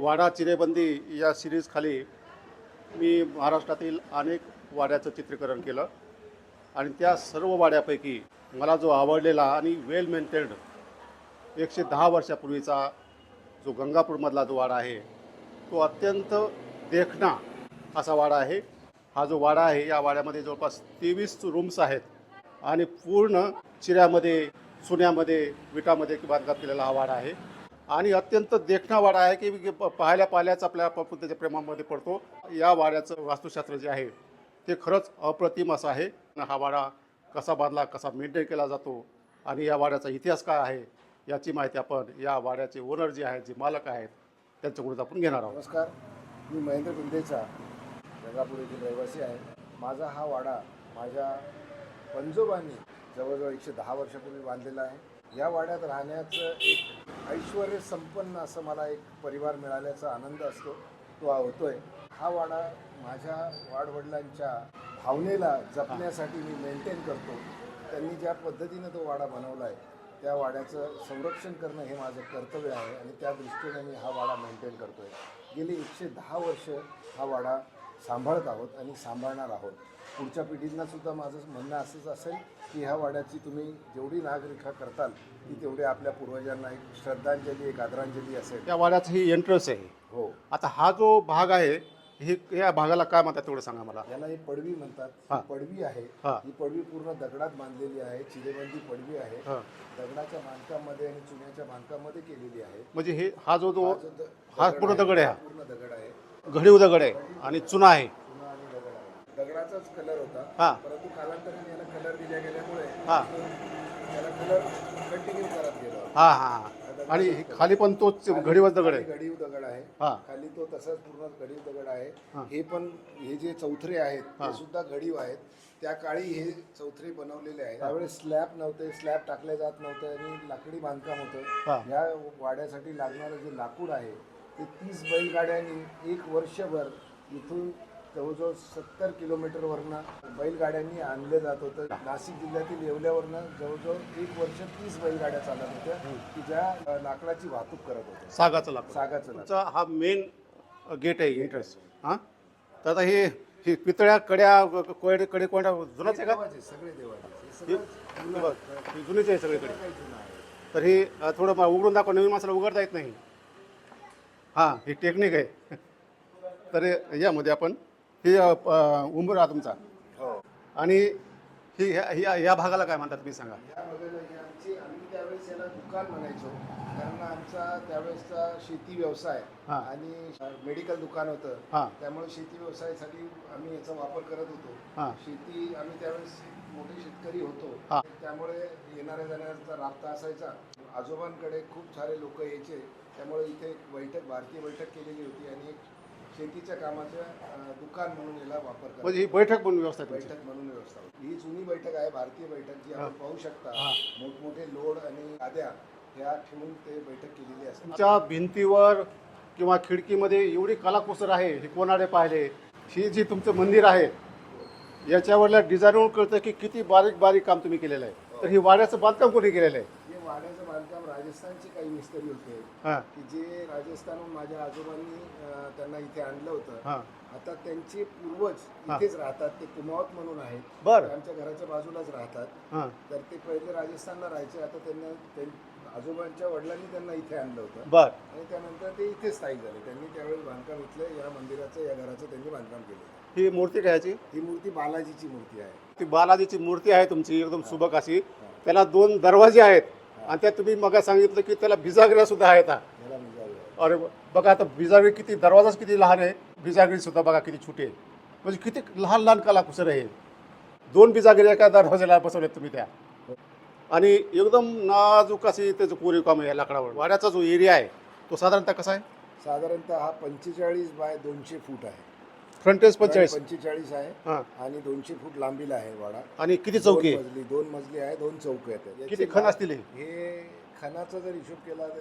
वाडा चिरेबंदी या सिरीजखाली मी महाराष्ट्रातील अनेक वाड्याचं चित्रीकरण केलं. आणि त्या सर्व वाड्यापैकी मला जो आवडलेला आणि वेल मेंटेन्ड एकशे दहा वर्षापूर्वीचा जो गंगापूरमधला जो वाडा आहे तो अत्यंत देखणा असा वाडा आहे. हा जो वाडा आहे या वाड्यामध्ये जवळपास तेवीस रूम्स आहेत आणि पूर्ण चिऱ्यामध्ये सुन्यामध्ये विटामध्ये बांधकाम केलेला हा वाडा आहे. आणि अत्यंत देखणा वाडा आहे की प- पाहायला पाहिल्याच आपल्या त्याच्या प्रेमामध्ये पडतो. या वाड्याचं वास्तुशास्त्र जे आहे ते खरंच अप्रतिम असं आहे. हा वाडा कसा बांधला कसा मेंटेन केला जातो आणि या वाड्याचा इतिहास काय आहे याची माहिती आपण या वाड्याचे ओनर जे आहेत जे मालक आहेत त्यांच्याकडून आपण घेणार आहोत. नमस्कार. मी महेंद्र बिंदेचा गंगापूर येथील रहिवासी आहे. माझा हा वाडा माझ्या पंजोबांनी जवळजवळ एकशे दहा वर्षापूर्वी बांधलेला आहे. या वाड्यात राहण्याचं एक ऐश्वर संपन्न असं मला एक परिवार मिळाल्याचा आनंद असतो तो होतोय. हा वाडा माझ्या वाडवडिलांच्या भावनेला जपण्यासाठी मी मेंटेन करतो. त्यांनी ज्या पद्धतीनं तो वाडा बनवला आहे त्या वाड्याचं संरक्षण करणं हे माझं कर्तव्य आहे आणि त्या दृष्टीने मी हा वाडा मेंटेन करतो आहे गेली एकशे दहा वर्ष हा वाडा सांभाळत आहोत आणि सांभाळणार आहोत. पुढच्या पिढींना सुद्धा माझं म्हणणं असंच असेल की ह्या वाड्याची तुम्ही जेवढी नागरिका करताल ती तेवढी आपल्या पूर्वजांना एक श्रद्धांजली एक आदरांजली असेल. त्या वाड्याचं ही एंट्रन्स आहे. हो. आता हा जो भाग आहे हे या भागाला काय म्हणतात तेवढं सांगा मला. याला ही पडवी म्हणतात. हा. ही. पडवी आहे. हा. ही पडवी पूर्ण दगडात बांधलेली आहे. चिरेबंदी पडवी आहे. हां. दगडाच्या बांधकामामध्ये आणि चुन्याच्या बांधकामामध्ये केलेली आहे. म्हणजे हे हा जो जो हा जो द- हा दगड पूर्ण दगड आहे हा. पूर्ण दगड आहे. घडीव दगड आहे आणि चुना आहे दगडाचाच कलर होता हा. परंतु कालांतराने याला कलर दिल्या गेल्यामुळे हा. त्याला कलर कंटिन्यू करत गेला हा हा. आणि हे खाली पण तोच घडीवच दगड आहे घडीव दगड आहे हा खाली तो तसाच पूर्ण घडीव दगड आहे हा. पण हे जे चौथरे आहेत हा. ते सुद्धा घडीव आहेत त्या काळी हे चौथरे बनवलेले आहेत त्यावेळेस स्लॅब नव्हते स्लॅब टाकले जात नव्हते आणि लाकडी बांधकाम हा. होतं या वाड्यासाठी लागणारं जे लाकूड आहे ते तीस बैलगाड्यांनी एक वर्षभर इथून जवळजवळ सत्तर किलोमीटरवरनं बैलगाड्यांनी आणलं जात होतं. नाशिक जिल्ह्यातील येवल्यावरनं जवळजवळ एक वर्ष तीस बैलगाड्या चालत होत्या की ज्या लाकडाची वाहतूक करत होत्या. सागाचं लाकूड. सागाचं लाकूड. तुमचा हा मेन गेट आहे एंट्रन्स हां? तर आता हे हे पितळ्या कड्या कोयडे कडे कोयडा जुनाच आहे का? देवाचे सगळे देवाचे. हे हे सगळं हे बघ, हे जुनीच आहे सगळीकडे. काही जुनं आहे. तर हे अ, थोडं म- उघडून दाखव नवीन माणसाला उघडता येत नाही. हां ही टेक्निक आहे. तर हे- यामध्ये आपण हे उंबरा तुमचा. हो. आणि ही ह्या ह्या- या भागाला काय म्हणतात तुम्ही सांगा. या बघायला ही आमची आम्ही त्यावेळेस याला दुकान म्हणायचो. कारण आमचा त्यावेळेसचा शेती व्यवसाय हा. आणि मेडिकल दुकान होतं. हां. त्यामुळे शेती व्यवसायासाठी आम्ही याचा वापर करत होतो. हां. शेती आम्ही त्यावेळेस मोठे शेतकरी होतो. हा. त्यामुळे येणाऱ्या जाणाऱ्यांचा राबता असायचा. आजोबांकडे खूप सारे लोक यायचे. त्यामुळे इथे एक बैठक भारतीय बैठक केलेली होती आणि एक शेतीच्या कामाचं दुकान म्हणून याला वापर म्हणजे ही बैठक म्हणून व्यवस्था बैठक म्हणून व्यवस्था होती. ही जुनी बैठक आहे भारतीय बैठक जी आपण पाहू शकता. मोठमोठे लोड आणि गाद्या ह्या ठेवून ते बैठक केलेली असते. तुमच्या भिंतीवर किंवा खिडकीमध्ये एवढी कलाकुसर आहे हे कोणाडे पाहिले. ही जी तुमचं मंदिर आहे याच्यावरल्या डिझाईनवरून कळतं की किती बारीक बारीक काम तुम्ही केलेलं आहे. तर ही वाड्याचं बांधकाम कोणी केलेलं आहे? राजस्थानचे काही मिस्त्री होते. हां. की जे राजस्थानहून माझ्या आजोबांनी अं, त्यांना इथे आणलं होतं. हां. आता त्यांचे पूर्वज हा. इथेच राहतात. ते कुमावत म्हणून आहेत. बरं. ते आमच्या घराच्या बाजूलाच राहतात. हां. तर ते पहिले राजस्थानला राहायचे. आता त्यांना त्यां- आजोबांच्या वडिलांनी त्यांना इथे आणलं होतं. बरं. आणि त्यानंतर ते इथे स्थायिक झाले. त्यांनी त्यावेळेस बांधकाम इथलं या मंदिराचं या घराचं त्यांनी बांधकाम केलं ही मूर्ती घ्यायची? ही मूर्ती बालाजीची मूर्ती आहे. ती बालाजीची मूर्ती आहे तुमची एकदम सुबक अशी. त्याला दोन दरवाजे आहेत. आणि त्यात तुम्ही मग सांगितलं की त्याला बिजागऱ्या सुद्धा आहेत. अरे बघा आता बिजागरी किती दरवाजाच किती लहान आहे. बिजागरी सुद्धा बघा किती छोटी आहे म्हणजे किती लहान लहान कलाकुसर आहे दोन बिजागरी एका दरवाजाला बसवल्यात तुम्ही त्या. आणि एकदम नाजूक अशी त्याचं कोरीव काम आहे लाकडावर. वाड्याचा जो एरिया आहे तो साधारणतः कसा आहे? साधारणतः हा पंचेचाळीस बाय दोनशे फूट आहे. फ्रंटेज पंचेचाळीस. पंचेचाळीस आहे. हां. आणि दोनशे फूट लांबीला आहे वाडा. आणि किती चौकी दोन आहे मजली दोन मजली आहे दोन चौक आहेत. किती खण असतील हे? हे खणाचा जर हिशोब केला तर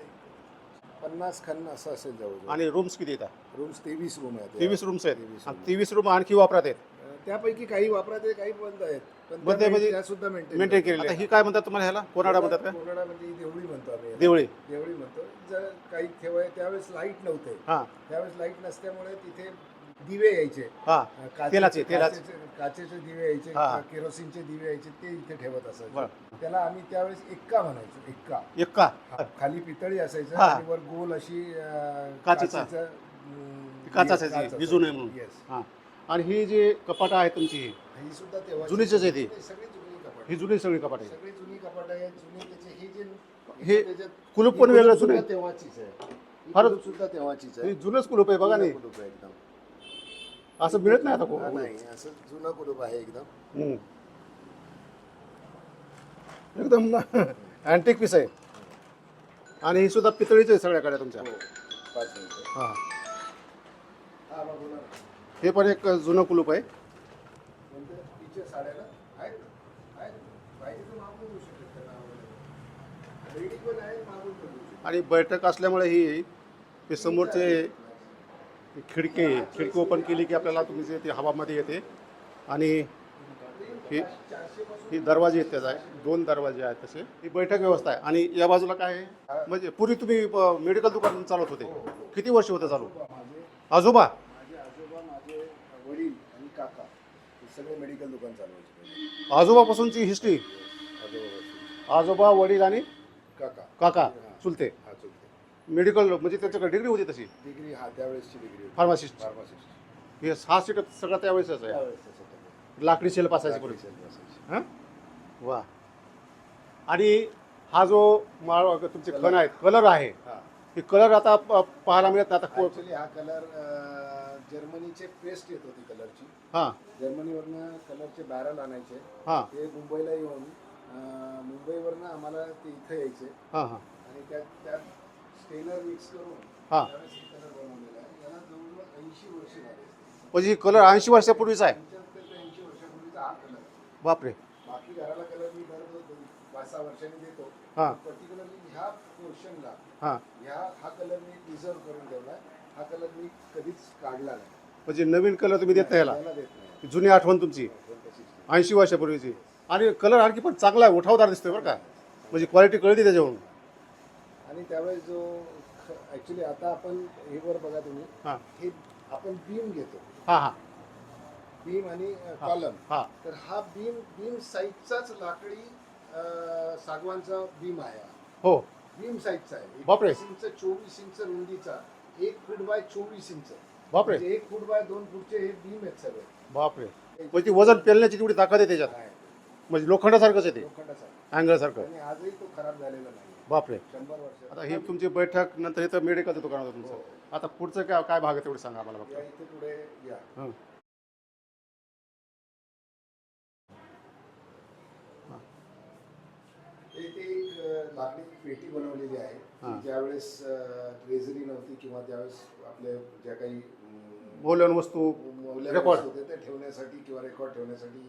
पन्नास खण असं असेल जवळ आणि रूम्स किती येतात रूम्स तेवीस रूम आहेत. तेवीस रूम्स आहेत. तेवीस आणि तेवीस रूम आणखी वापरात आहेत? अं, त्यापैकी काही वापरात आहे काही बंद आहेत. पण बंद आहे त्या म्हणजे त्या सुद्धा मेंटेन मेंटेन केलेली आता ही काय म्हणतात तुम्हाला ह्याला? कोणाडा म्हणतात का? कोणाडामध्ये देवळी म्हणतो आम्ही. देवळे. देवळी म्हणतो. जर काही ठेवाय त्यावेळेस लाइट नव्हते. हां. त्यावेळेस लाइट नसल्यामुळे तिथे दिवे यायचे हां काचेचे- तेलाचे- तेलाचे. काचेचे काचेचे दिवे यायचे हा. केरोसिनचे दिवे यायचे ते इथे ठेवत असायचे बरं त्याला आम्ही त्यावेळेस एक्का म्हणायचो एक्का एक का हा, खाली पितळी असायचं हा. आणि वर गोल अशी अं, काचेचा. काचेचं, अं, ती काच काच असायची असायची. विजू नये म्हणून Yes. हां आणि ही जी कपाटं आहेत तुमची ही ही सुद्धा तेव्हा जुनीच आहे ती? सगळी जुनी कपाट ही जुनी सगळी कपाट आहे सगळी जुनी कपाट आहे जुनी त्याचे हे जे हे त्याच्यात- कुलूप ही पण वेगळं सुद्धा जुने तेव्हाचीच आहे ही फारच- कुलूप सुद्धा तेव्हाचीच आहे हे जुनंच कुलूप आहे बघा नाही जुनं कुलूप आहे एकदम असं मिळत नाही आता हा, को- नाही असं जुनं कुलूप आहे एकदम हम्म. एकदम ना अँटिक पीस आहे आणि ही सुद्धा पितळीच आहे सगळ्या गाड्या तुमच्या हो पाच मिनिटं हां हा. हे पण एक जुनं कुलूप आहे कोणत्या तिच्या साड्या ना आहेत ना? आहेत पाहिजे तर मागून देऊ शकतात त्यांना आवडलं. रेडी पण आहे मागून पण देऊ शकतात. आणि बैठक असल्यामुळे ही हे समोरचे खिडकी खिडकी ओपन केली की आपल्याला तुम्ही जे ते हवामध्ये येते. आणि ही ही दरवाजे आहेत त्याचा दोन दरवाजे आहेत तसे. ही बैठक व्यवस्था आहे. आणि या बाजूला काय आहे? म्हणजे पूर्वी तुम्ही मेडिकल दुकान चालवत होते. किती वर्ष होतं चालू? माझे आजोबा? माझे आजोबा माझे वडील आणि काका हे सगळे मेडिकल दुकान चालवायचे आजोबापासूनची हिस्ट्री आजोबा आजोबा वडील आणि काका. काका चुलते. मेडिकल म्हणजे त्यांच्याकडे डिग्री होती तशी. डिग्री हा त्यावेळेसची डिग्री होती. फार्मासिस्ट फार्मासिस्ट हे सहा सीट सगळं त्यावेळेसच आहे. त्यावेळेस तसं होतं. लाकडी शेल्फ असायची पूर्वी शेल्फ असायची. हां? वा. आणि हा जो माळ तुमचे खण आहेत कलर आहे. हा. हे कलर आता प- पाहायला मिळत नाही आता को- हा कलर जर्मनीचे पेस्ट येत होती कलरची. हां. जर्मनीवरनं कलरचे बॅरल आणायचे. हां. ते मुंबईला येऊन अं, मुंबईवरनं आम्हाला ते इथं यायचे. हां हां. आणि मिक्स करून हां. हे याला म्हणजे कलर ऐंशी वर्षापूर्वीचा आहे. हा. बापरे. बाकी घराला कलर मी दर दोन- पाच सहा वर्षांनी देतो. हां. पर्टिक्युलरली ह्या पोर्शनला हां. ह्या हा कलर मी प्रिझर्व करून ठेवला हा कलर मी कधीच काढला नाही. म्हणजे नवीन कलर तुम्ही देत त्याला देत नाही. जुनी आठवण तुमची. तशीच नाही. ऐंशी वर्षापूर्वीची. आणि कलर आणखी पण चांगला आहे उठावदार दिसतोय बरं का. म्हणजे क्वालिटी कळते त्याच्यावरून. आणि त्यावेळेस जो ऍक्च्युली आता आपण हे वर बघा तुम्ही हां. हे आपण बीम घेतो. हां हां. बीम आणि कॉलम. हां. तर हा बीम बीम साईजचाच लाकडी अं, सागवानचा बीम आहे. हा. हो बीम साईजचा आहे. बापरे. एकवीस इंच चोवीस इंच रुंदीचा एक फूट बाय चोवीस इंच. बापरे. म्हणजे एक फूट बाय दोन फूटचे हे बीम आहेत सगळे. बापरे. म्हणजे वजन पेलण्याची तेवढी ताकद आहे त्याच्यात. आहे. म्हणजे लोखंडासारखंच आहे ते. लोखंडाचा अँगलसारखं. आणि आजही तो खराब झालेला नाही. बापरे. आता ही तुमची बैठक नंतर इथं मेडिकलचं दुकान होतं तुमचं. आता पुढचं काय काय भाग आहे तेवढं सांगा आम्हाला बघा इथे पुढे या. हं. इथे एक अ, लाकडी पेटी बनवलेली आहे. हां. की ज्यावेळेस ट्रेझरी नव्हती किंवा त्यावेळेस आपल्या ज्या काही अम, मौल्यवान वस्तू मौल्य रेकॉर्ड. होते ते ठेवण्यासाठी किंवा रेकॉर्ड ठेवण्यासाठी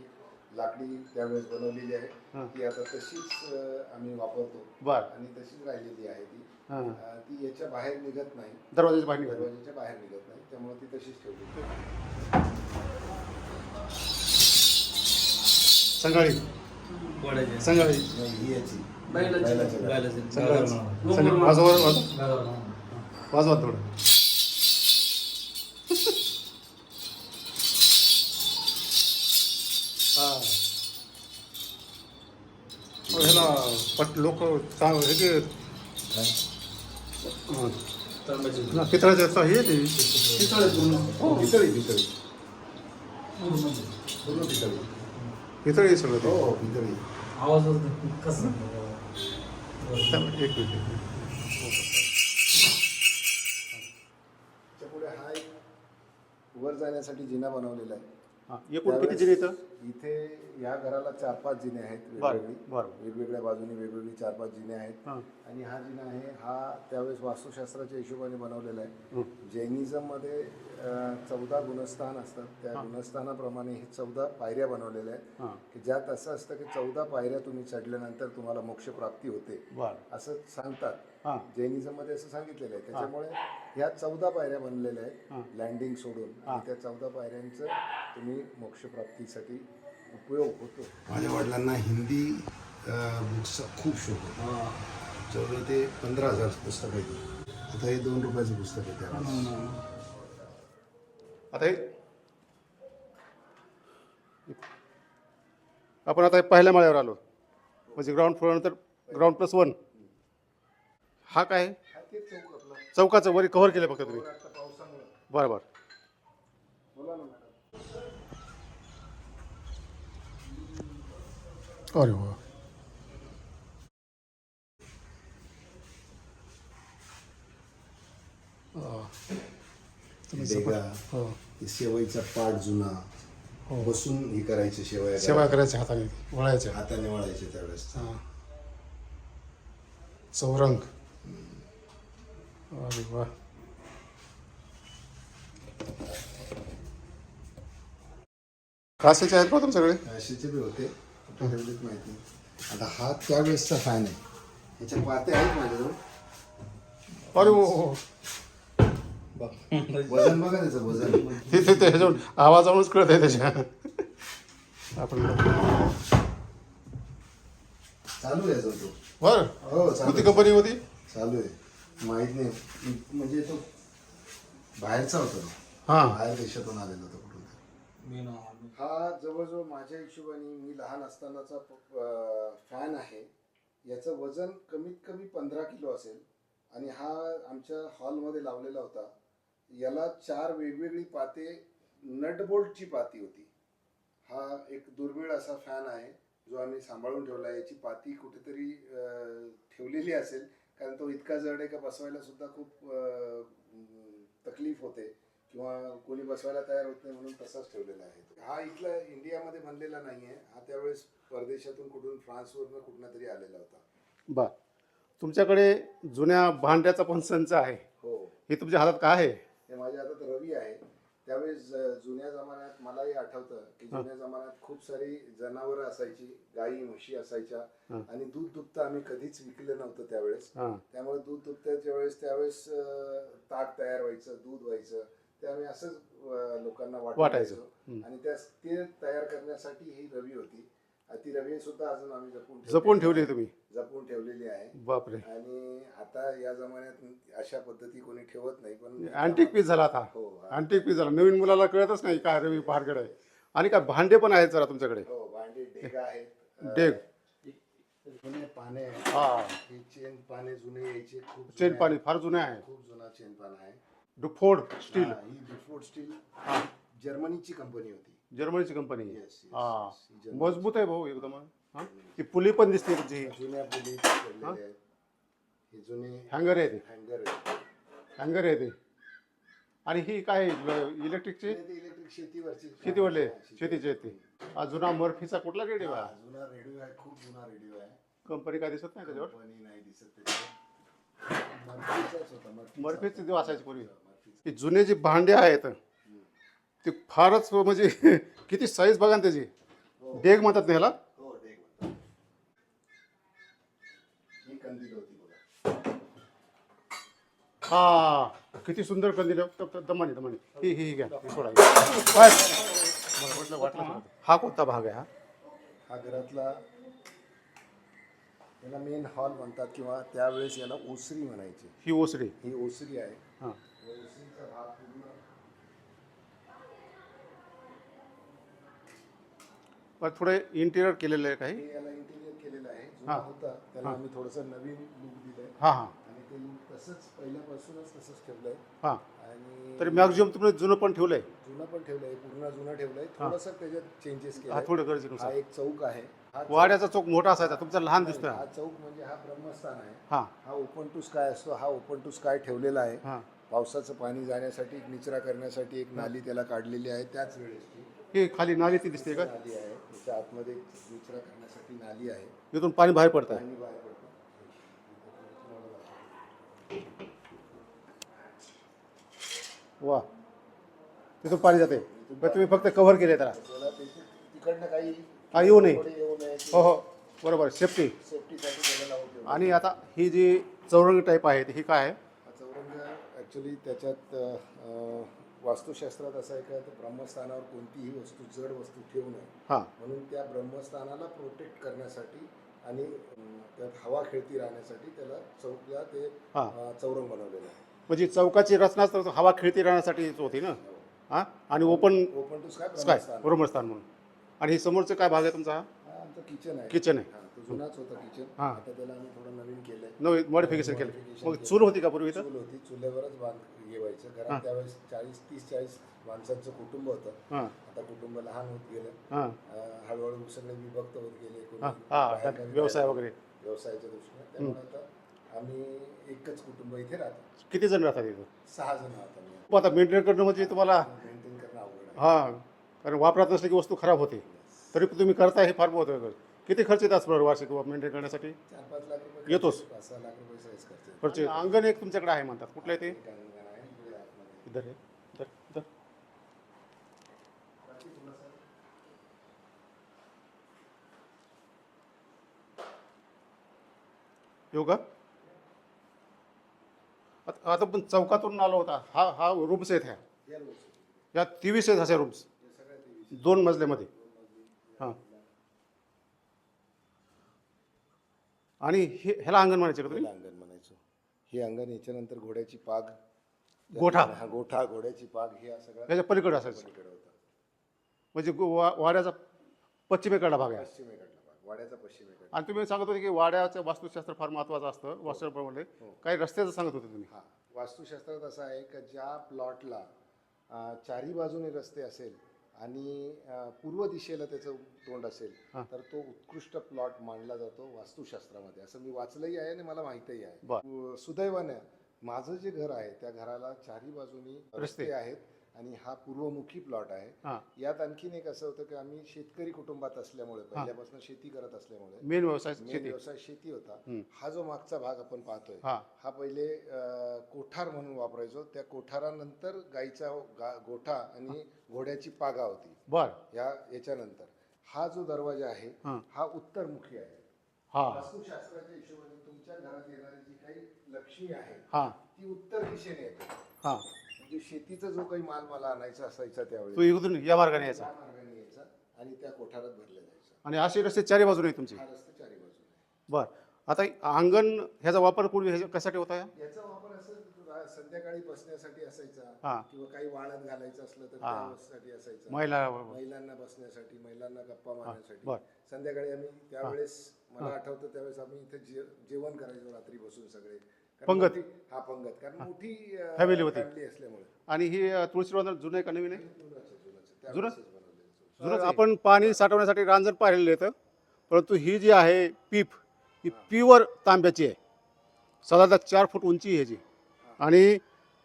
लाकडी त्यावेळेस बनवलेली आहे. ती आता तशीच आम्ही वापरतो. बर. आणि तशीच राहिलेली आहे ती. हां ती याच्या बाहेर निघत नाही. दरवाजाची बाहेर दरवाजाच्या बाहेर निघत नाही. त्यामुळे ती तशीच ठेवली. संगाळी. संगाळी. ही याची. वाजवा थोडं. ह्याला पट लोक चांग हे हं. ना, पितळाचं असं हे ते. हो, पितळी पितळी. पूर्ण पितळी. सगळं हो ते. हो पितळी. आवाज कसं त्यामुळे एक मिनिट. त्याच्यापुढे हा एक वर जाण्यासाठी जिना बनवलेला आहे. हां एकूण किती जिने इथं? इथे या घराला चार पाच जिने आहेत वेगवेगळी. वेगवेगळ्या बाजूनी वेगवेगळी चार पाच जिने आहेत. हां. आणि हा जिना आहे हा त्यावेळेस वास्तुशास्त्राच्या हिशोबाने बनवलेला आहे. जैनिझममध्ये चौदा गुणस्थान असतात. त्या. गुणस्थानाप्रमाणे हे चौदा पायऱ्या बनवलेल्या आहेत. की ज्यात असं असतं की चौदा पायऱ्या तुम्ही चढल्यानंतर तुम्हाला मोक्षप्राप्ती होते. बरं. असं सांगतात. हां. जैनिझममध्ये असं सांगितलेलं आहे. त्याच्यामुळे ह्या चौदा पायऱ्या बनलेल्या हां. आहेत लँडिंग सोडून. आणि त्या चौदा पायऱ्यांचं तुम्ही मोक्षप्राप्तीसाठी उपयोग होतो. माझ्या वडिलांना हिंदी बुक्सचा खूप शौक होता. जवळ ते पंधरा हजार पुस्तक आहे आता हे दोन रुपयाचं पुस्तक आहे त्यावेळेस. आता हे आपण आता पहिल्या माळ्यावर आलो. म्हणजे ग्राउंड फ्लोअर नंतर ग्राउंड प्लस वन हा काय? हा चौकाचं वरी कव्हर केलं फक्त तुम्ही. बरं बरं. बोला ना मॅडम. अरे वा. हो. हे. शेवईचा पाट जुना. बसून हे करायचे शेवया सेवा करायच्या हाताने वळायच्या. हाताने वळायचे त्यावेळेस. हां. चौरंग. अरे वा कासेचे आहेत का तुमच्याकडे अशीचे बी होते कुठे ठेवलेत माहिती आता हा। त्यावेळेसचा फॅन आहे ह्याच्या पाते आहेत माझ्याजवळ अरे हो। हो बघ वजन बघा त्याचं वजन। तिथे त्याच्यावर आवाजावरूनच कळत आहे त्याच्या आपण चालू आहे तो। बरं हो चालू कोणती. कंपनी होती चालू आहे. माहीत नाही. म्हणजे तो बाहेरचा होता तो. हां. बाहेर देशातून आलेला होता कुठून तरी. मी ना हा जवळजवळ माझ्या हिशोबाने मी लहान असतानाचा फॅन आहे. याचं वजन कमीत कमी पंधरा किलो असेल. आणि हा आमच्या हॉलमध्ये लावलेला होता. याला चार वेगवेगळी पाते नटबोल्टची पाती होती. हा एक दुर्मिळ असा फॅन आहे जो आम्ही सांभाळून ठेवला आहे. याची पाती कुठेतरी अं, ठेवलेली असेल. कारण तो इतका जड आहे का बसवायला सुद्धा खूप तकलीफ होते किंवा कोणी बसवायला तयार होत नाही म्हणून तसाच ठेवलेला आहे हा इथला इंडियामध्ये बनलेला नाही आहे. हा त्यावेळेस परदेशातून कुठून फ्रान्सवरनं कुठनं तरी आलेला होता. बर तुमच्याकडे जुन्या भांड्याचा पण संच आहे. हो. हे तुमच्या हातात काय आहे? हे माझ्या हातात रवी आहे. त्यावेळेस जुन्या जमान्यात मलाही आठवतं की जुन्या जमान्यात खूप सारी जनावरं असायची गाई म्हशी असायच्या. आणि दूध दुभतं आम्ही कधीच विकलं नव्हतं त्यावेळेस. त्यामुळे दूध दुभत्याच्या वेळेस त्यावेळेस ताक तयार व्हायचं दूध व्हायचं. ते आम्ही असंच लोकांना वाटायचं. आणि त्या ते तयार करण्यासाठी ही रवी होती. ती रवी सुद्धा अजून आम्ही जपून जपून ठेवली तुम्ही? जपून ठेवलेली आहे. बापरे. आणि आता या जमान्यात अशा पद्धती कोणी ठेवत नाही पण अँटिक पीस झाला आता. हो अँटिक पीस झाला. नवीन मुलाला कळतच नाही काय रवी पहाडगड आहे. आणि काय भांडे पण आहेत जरा तुमच्याकडे? हो भांडी डेगा आहेत. अ, डेग. जुने पाने आहेत. हा. हे चेन पाने जुने यायचे खूप चेन जुने पाणी फार जुने आहे. खूप जुना चेन पान आहे. डुफोर्ड स्टील हा, ही बिफोर्ड स्टील जर्मनीची कंपनी होती. जर्मनीची कंपनी आहे. Yes, yes, हा. yes. ही जर्मनी. मजबूत आहे भाऊ एकदम. हा? ती पुली पण दिसते तुमची जुन्या पुली ठेवलेल्या आहेत. हे? जुने हँगर आहे ते. हँगर आहेत. हँगर आहे ते. आणि ही काय इलेक्ट्रिकची ते इलेक्ट्रिक शेतीवरची. शेतीवरले? हा, शेतीचे आहेत ते. हा जुना मर्फीचा कुठला रेडिओ हा, आहे जुना रेडिओ आहे. खूप जुना रेडिओ आहे. कंपनी काय दिसत नाही त्याच्यावर? कंपनी नाही दिसत त्याच्यावर. मर्फीचाच होता मर्फीचा. मर्फीचे दिवस असायचे पूर्वी. मर्फीचा. की जुने जे भांडे आहेत ते फारच म्हणजे किती साईज बघा ना त्याची. डेग म्हणतात ना ह्याला? हो डेग म्हणतात. ही कंदील होती बघा. हा किती सुंदर कंदील दमानी दमानी. ही ही घ्या. सोडा वाटलं वाटलं हा कोणता भाग आहे हा? हा घरातला याला मेन हॉल म्हणतात किंवा त्यावेळेस याला ओसरी म्हणायची. ही ओसरी. ही ओसरी आहे. हां ओसरीचा भाग पूर्ण पण थोडं इंटिरियर केलेलं आहे काही? हे याला इंटिरियर केलेलं आहे. जुना हा. होता त्याला आम्ही थोडंसं नवीन लुक दिलंय. हां हां. आणि ते लुक तसंच पहिल्यापासूनच तसंच ठेवलंय. हां. आणि तरी मॅक्झिमम तुम्ही जुनं पण ठेवलं आहे जुनं पण ठेवलंय पूर्ण जुनं ठेवलंय. थोडंसं त्याच्यात चेंजेस हा केले थोडं हा गरजेनुसार एक चौक आहे. हा वाड्याचा चौक मोठा असायचा तुमचा लहान चौक- दिसतोय. हा चौक म्हणजे हा ब्रह्मस्थान आहे. हां. हा ओपन टू स्काय असतो. हा ओपन टू स्काय ठेवलेला आहे. हां. पावसाचं पाणी जाण्यासाठी एक निचरा करण्यासाठी एक नाली त्याला काढलेली आहे. त्याच वेळेसची ही खाली नाली ती दिसते का? नाली आहे. त्याच्या आतमध्ये निचरा करण्यासाठी नाली आहे. इथून पाणी बाहेर पडतं पाणी बाहेर पडतं वा. तिथून पाणी जाते पण तुम्ही फक्त कव्हर केले त्याला. तिकडनं काही हा येऊ नये. थोडे येऊ नये. हो हो. बरोबर. सेफ्टी सेफ्टीसाठी त्याला लावून ठेवलं. आणि आता ही जी चौरंग टाईप आहे हे काय आहे? हा चौरंग ॲक्च्युली त्याच्यात अ, अ, वास्तुशास्त्रात असं आहे का तर ब्रह्मस्थानावर कोणतीही वस्तू जड वस्तू ठेवू नये. हां. म्हणून त्या ब्रह्मस्थानाला प्रोटेक्ट करण्यासाठी आणि त्यात हवा खेळती राहण्यासाठी त्याला चौकला ते हा. अ, चौरंग बनवलेलं आहे. म्हणजे चौकाची रचना तर हवा खेळती राहण्यासाठीच होती ना? हां. आणि open open to sky sky ब्रह्मस्थान. ब्रह्मस्थान म्हणून. आणि हे समोरचं काय भाग आहे तुमचा हा? हा आमचं किचन आहे. किचन आहे. हा तो जुनाच होता किचन हा. आता त्याला आम्ही थोडं नवीन केलंय. नवीन मॉडिफिकेशन केलं. मग. चूल होती का पूर्वी चूल होती. चुल्यावरच बांध हे व्हायचं. घरात त्यावेळेस चाळीस तीस चाळीस माणसांचं कुटुंब होतं. हां. आता कुटुंब लहान होत गेलं. हळूहळू सगळे विभक्त होत गेले. कोणी व्यवसाय वगैरे. व्यवसायाच्या दृष्टीने. त्यामुळे आता आम्ही एकच कुटुंब इथे राहतो. किती जण राहतात इथं? सहा जण मग आता मेंटेन करणं म्हणजे तुम्हाला मेंटेन करणं अवघड हां. कारण वापरात नसली की वस्तू खराब होते. तरी पण तुम्ही करताय हे फार महत्त्वाचं किती खर्च येतात बरोबर वार्षिक मेंटेन करण्यासाठी? चार पाच लाख रुपये येतोच. खर्च- पाच सहा लाख रुपये सहज खर्च येतो. खर्च येतो. अंगण एक तुमच्याकडे आहे म्हणतात. कुठलं आहे ते एक अंगण आहे, पुढे आतमध्ये. इधर है इधर इधर। योगा? येऊ का आता आता पण चौकातून आलो होता हा हा रूम्स आहेत ह्या या तेवीस आहेत असे रूम्स? दोन मजल्यामध्ये हां। आणि हे ह्याला अंगण म्हणायचं का तुम्ही? अंगण म्हणायचो. हे अंगण याच्यानंतर घोड्याची पाग गोठा. हा गोठा घोड्याची पाग हे सगळं त्याच्या पलीकडे असायचं. पलीकडे होतं. म्हणजे गो- वा- वाड्याचा पश्चिमेकडला भाग आहे. पश्चिमेकडला भाग वाड्याचा पश्चिमेकडला. आणि तुम्ही सांगत होते की वाड्याचं वास्तुशास्त्र फार महत्त्वाचं असतं वास्तुप्रमाणे काही रस्त्याचं सांगत होते तुम्ही. हा. वास्तुशास्त्रात असं आहे का ज्या प्लॉटला चारी बाजूने रस्ते असेल आणि अं, पूर्व दिशेला त्याचं तोंड असेल हा. तर तो उत्कृष्ट प्लॉट मानला जातो वास्तुशास्त्रामध्ये. असं मी वाचलंही आहे आणि मला माहितही आहे. बर. सुदैवाने माझं जे घर आहे त्या घराला चारी बाजूनी रस्ते. आहेत आणि हा पूर्वमुखी प्लॉट आहे. यात आणखीन एक असं होतं की आम्ही शेतकरी कुटुंबात असल्यामुळे पहिल्यापासून शेती करत असल्यामुळे मेन व्यवसाय मेन शेती व्यवसाय शेती होता. हा जो मागचा भाग आपण पाहतोय हां. पहिले कोठार म्हणून वापरायचो. त्या कोठारानंतर गाईचा गोठा आणि घोड्याची पागा होती. बरं. या याच्यानंतर. हा जो दरवाजा आहे हां उत्तरमुखी आहे. हां. वास्तुशास्त्राच्या हिशोबाने तुमच्या घरात येणारी लक्ष्मी आहे? हां. ती उत्तर दिशेने येते. हां. म्हणजे शेतीचा जो काही माल मला आणायचा असायचा तो त्यावेळी इकडून या मार्गाने यायचा. मार्गाने यायचा आणि त्या कोठारात भरला जायचा आणि असे रस्ते चारी बाजूने आहेत तुमचे. हा रस्ता चारी बाजूने बरं. आता अंगण ह्याचा वापर पूर्वी ह्याच्या कशासाठी होता या याचा वापर असं रा- संध्याकाळी बसण्यासाठी असायचा किंवा काही वाळत घालायचं असलं तर हा. त्यासाठी असायचा. महिला महिलांना बसण्यासाठी महिलांना गप्पा मारण्यासाठी. बर. संध्याकाळी आम्ही त्यावेळेस मला आठवतं त्यावेळेस आम्ही इथे जे- जेवण करायचो रात्री बसून सगळे. पंगत. हा पंगत कारण मोठी होती. फॅमिली असल्यामुळे. आणि ही अ, तुळशीरोधन जुनं आहे का नवीन आहे? बनवलेलं. जुनंच आपण पाणी साठवण्यासाठी रांजण पाहिलेलं येतं परंतु ही जी आहे पीप ही प्युअर तांब्याची आहे. साधारणतः चार फूट उंची आहे ह्याची आणि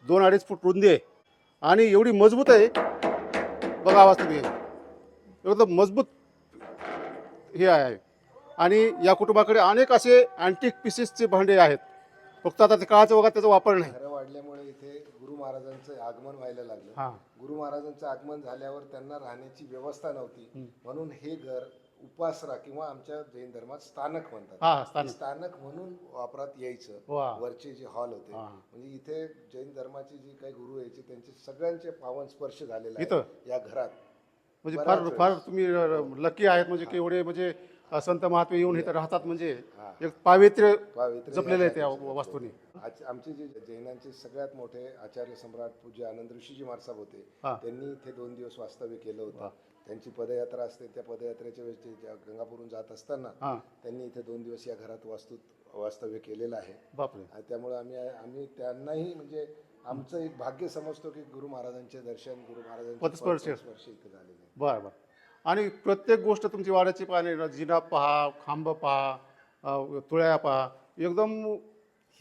दोन अडीच फूट रुंदी आहे. आणि एवढी मजबूत आहे. बघा आवाज तुम्ही. एकदम मजबूत हे आहे. आणि या कुटुंबाकडे अनेक असे अँटिक पीसेसचे भांडे आहेत. फक्त आता ते काळाच्या ओघात त्याचा वापर नाही. घरं वाढल्यामुळे इथे गुरु महाराजांचं आगमन व्हायला लागलं. हां. गुरु महाराजांचं आगमन झाल्यावर त्यांना राहण्याची व्यवस्था नव्हती. म्हणून हे घर उपासरा किंवा आमच्या जैन धर्मात स्थानक म्हणतात. हां स्थानिक. स्थानक म्हणून वापरात यायचं. वा. वरचे जे हॉल होते. हा. म्हणजे इथे जैन धर्माची जी काही गुरु यायचे त्यांचे सगळ्यांचे पावन स्पर्श झालेला इथं? आहे या घरात. म्हणजे फार. फार तुम्ही लकी आहेत म्हणजे की एवढे म्हणजे संत महात्मे येऊन इथं राहतात म्हणजे हा. एक पावित्र्य पावित्र्य जपलेलं आहे त्या या वास्तूने आज आमचे जे जैनांचे सगळ्यात मोठे आचार्य सम्राट पूज्य आनंद ऋषीजी महाराज होते हा. त्यांनी इथे दोन दिवस वास्तव्य केलं होतं त्यांची पदयात्रा असते त्या पदयात्रेच्या वेळेस ते ज्या गंगापूरून जात असताना हां त्यांनी इथे दोन दिवस या घरात वास्तू वास्तव्य केलेलं आहे बापरे आणि त्यामुळे आम्ही आम्ही त्यांनाही म्हणजे आमचं एक भाग्य समजतो की गुरु महाराजांचे दर्शन गुरु महाराजांचे पदस्पर्श. पदस्पर्श इथे झालेले आहे. बरं बरं आणि प्रत्येक गोष्ट तुमची वाड्याची पाहणे जिना पहा खांब पहा तुळ्या पहा एकदम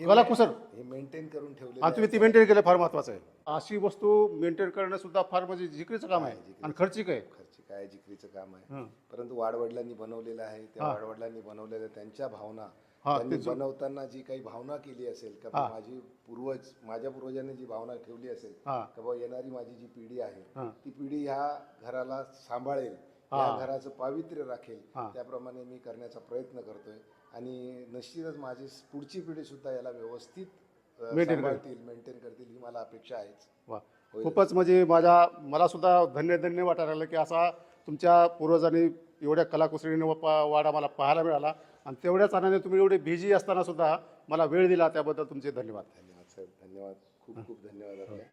कलाकुसर. हे मेंटेन करून ठेवले आणि तुम्ही ती मेंटेन केलं फार महत्वाचं आहे. अशी वस्तू मेंटेन करणं सुद्धा फार म्हणजे जिकरीचं काम आहे. आणि खर्चिक आहे. खर्ची काय जिकरीचं काम आहे. परंतु वाडवडिलांनी बनवलेलं आहे. त्या वाडवडिलांनी बनवलेल्या त्यांच्या भावना त्यांनी बनवताना जी काही भावना केली असेल का माझी पूर्वज माझ्या पूर्वजांनी जी भावना ठेवली असेल का बा येणारी माझी जी पिढी आहे ती पिढी ह्या घराला सांभाळेल. या घराचं पावित्र्य राखेल. त्याप्रमाणे मी करण्याचा प्रयत्न करतोय. आणि निश्चितच माझी पुढची पिढीसुद्धा याला व्यवस्थित. सांभाळतील मेंटेन करतील ही मला अपेक्षा आहेच. खूपच म्हणजे माझ्या मला सुद्धा धन्य धन्य वाटायला लागलं की असा तुमच्या पूर्वजांनी एवढ्या कलाकुसरीने वाडा मला पाहायला मिळाला. आणि तेवढ्याच आनंदाने तुम्ही एवढे बिझी असताना सुद्धा मला वेळ दिला त्याबद्दल तुमचे धन्यवाद. धन्यवाद सर. धन्यवाद. खूप खूप धन्यवाद